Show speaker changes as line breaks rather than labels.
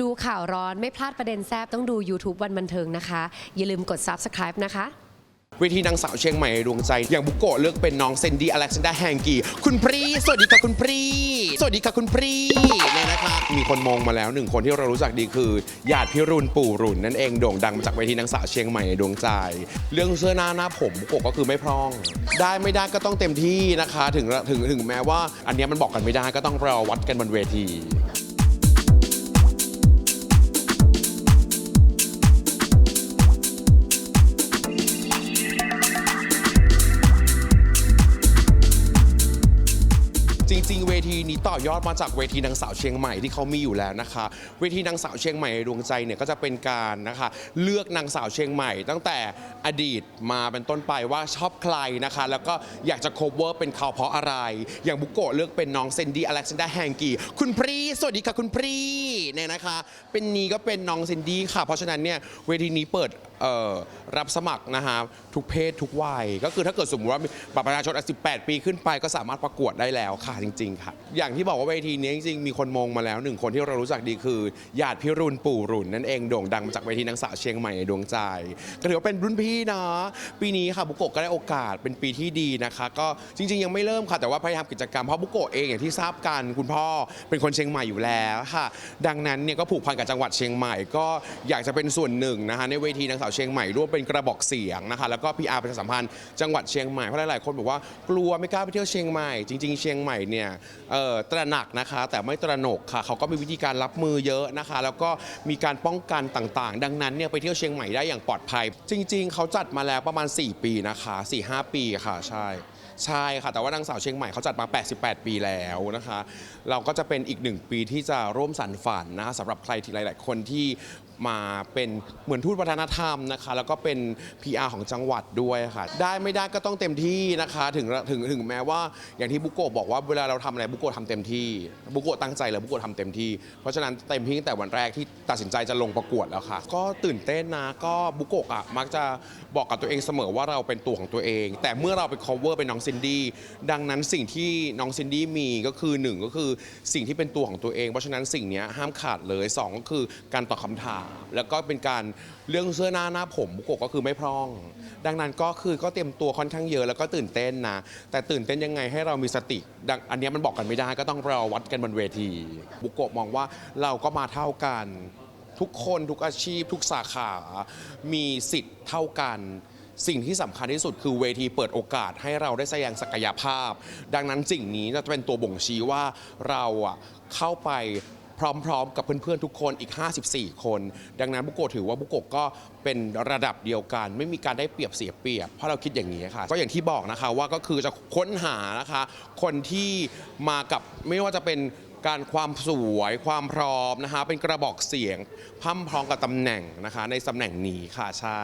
ดูข่าวร้อนไม่พลาดประเด็นแซบต้องดู YouTube วันบันเทิงนะคะ อย่าลืมกด Subscribe นะคะ
เวทีนางสาวเชียงใหม่ดวงใจ อย่างบุโกะเลือกเป็นน้องเซนดี้อเล็กซานดาแฮงกีคุณพรี สวัสดีค่ะคุณพรี สวัสดีค่ะคุณพรีเนี่ยนะคะมีคนมองมาแล้วหนึ่งคนที่เรารู้จักดีคือญาติพิรุณปู่รุ่นนั่นเองโด่งดังมาจากเวทีนางสาวเชียงใหม่ในดวงใจ เรื่องเสื้อหน้าหน้าผมบุโกะก็คือไม่พร่อง ได้ไม่ได้ก็ต้องเต็มที่นะคะ ถึงถึงถึงแม้ว่า อันเนี้ยมันบอกกันไม่ได้ก็ต้องรอวัดกันบนเวที ริงๆ เวทีนี้ต่อยอดมาจากเวทีนางสาวเชียงใหม่ที่เขามีอยู่แล้วนะคะ เวทีนางสาวเชียงใหม่ดวงใจเนี่ยก็จะเป็นการนะคะ เลือกนางสาวเชียงใหม่ ตั้งแต่อดีตมาเป็นต้นไปว่าชอบใครนะคะ แล้วก็อยากจะ cover เป็นเขาเพราะอะไร อย่างบุโกะเลือกเป็นน้องเซนดี้อเล็กซานดราแฮงกีคุณพรีสวัสดีค่ะคุณพรีเนี่ยนะคะ เป็นนี้ก็เป็นน้องเซนดี้ค่ะ เพราะฉะนั้นเนี่ยเวทีนี้เปิดรับสมัครนะคะทุกเพศทุกวัย ก็คือถ้าเกิดสมมติว่าบัตรประชาชนอายุ18 ปีขึ้นไปก็สามารถประกวดได้แล้วค่ะจริงๆ ค่ะ อย่างที่บอกว่าเวทีนี้จริงๆมีคนมองมาแล้วหนึ่งคนที่เรารู้จักดีคือญาติพิรุณปู่รุนนั่นเองโด่งดังมาจากเวทีนางสาวเชียงใหม่ในดวงใจก็ถือว่าเป็นรุ่นพี่นะ ปีนี้ค่ะบุโกะก็ได้โอกาสเป็นปีที่ดีนะคะ ก็จริง ๆ ยังไม่เริ่มค่ะ แต่ว่าพยายามกิจกรรมเพราะบุโกะเองอย่างที่ทราบกันคุณพ่อเป็นคนเชียงใหม่อยู่แล้วค่ะ ดังนั้นเนี่ยก็ผูกพันกับจังหวัดเชียงใหม่ก็อยากจะเป็นส่วนหนึ่งนะคะในเวทีนางสาวเชียงใหม่ร่วมเป็นกระบอกเสียงนะคะแล้วก็ PR ประชาสัมพันธ์จังหวัดเชียงใหม่เพราะหลายๆคนบอกว่ากลัวไม่กล้าไปเที่ยวเชียงใหม่จริง ๆ เชียงใหม่เนี่ยเอ่อตระหนักนะคะ แต่ไม่ตระหนกค่ะ เขาก็มีวิธีการรับมือเยอะนะคะ แล้วก็มีการป้องกันต่างๆ ดังนั้นเนี่ยไปเที่ยวเชียงใหม่ได้อย่างปลอดภัย จริง ๆ เขาจัดมาแล้วประมาณ 4 ปีนะคะ 4-5 ปีค่ะใช่ ใช่ค่ะ แต่ว่านางสาวเชียงใหม่เขาจัดมา 88 ปีแล้วนะคะ เราก็จะเป็นอีกหนึ่งปีที่จะร่วมสรรฝันนะคะสำหรับใครที่หลาย ๆ คนที่มาเป็นเหมือนทูตวัฒนธรรมนะคะ แล้วก็เป็น PR ของจังหวัดด้วยค่ะ ได้ไม่ได้ก็ต้องเต็มที่นะคะ ถึงถึงถึงแม้ว่าอย่างที่บุโกะบอกว่าเวลาเราทำอะไรบุโกะทำเต็มที่บุโกะตั้งใจเลยบุโกะทำเต็มที่ เพราะฉะนั้นเต็มที่ตั้งแต่วันแรกที่ตัดสินใจจะลงประกวดแล้วค่ะ ก็ตื่นเต้นนะก็บุโกะอะมักจะบอกกับตัวเองเสมอว่าเราเป็นตัวของตัวเอง แต่เมื่อเราไป cover เป็นน้องซินดี้ดังนั้นสิ่งที่น้องซินดี้มีก็คือหนึ่งก็คือสิ่งที่เป็นตัวของตัวเอง เพราะฉะนั้นสิ่งเนี้ยห้ามขาดเลยสองก็คือการตอบคำถาม แล้วก็เป็นการเรื่องเสื้อหน้าหน้าผมบุโกะก็คือไม่พร่อง ดังนั้นก็คือก็เตรียมตัวค่อนข้างเยอะแล้วก็ตื่นเต้นนะ แต่ตื่นเต้นยังไงให้เรามีสติดังอันเนี้ยมันบอกกันไม่ได้ก็ต้องรอวัดกันบนเวที บุโกะมองว่าเราก็มาเท่ากัน ทุกคนทุกอาชีพ ทุกสาขา มีสิทธิ์เท่ากัน สิ่งที่สำคัญที่สุดคือเวทีเปิดโอกาสให้เราได้แสดงศักยภาพ ดังนั้นสิ่งนี้จะเป็นตัวบ่งชี้ว่าเราอะเข้าไปพร้อมๆ กับเพื่อนๆ ทุกคนอีก 54 คน ดังนั้นบุโกะถือว่าบุโกะก็เป็นระดับเดียวกัน ไม่มีการได้เปรียบเสียเปรียบ เพราะเราคิดอย่างนี้ค่ะ ก็อย่างที่บอกนะคะว่าก็คือจะค้นหานะคะ คนที่มากับไม่ว่าจะเป็นการความสวยความพร้อมนะคะ เป็นกระบอกเสียงพร่ำพร้อมกับตำแหน่งนะคะ ในตำแหน่งนี้ค่ะใช่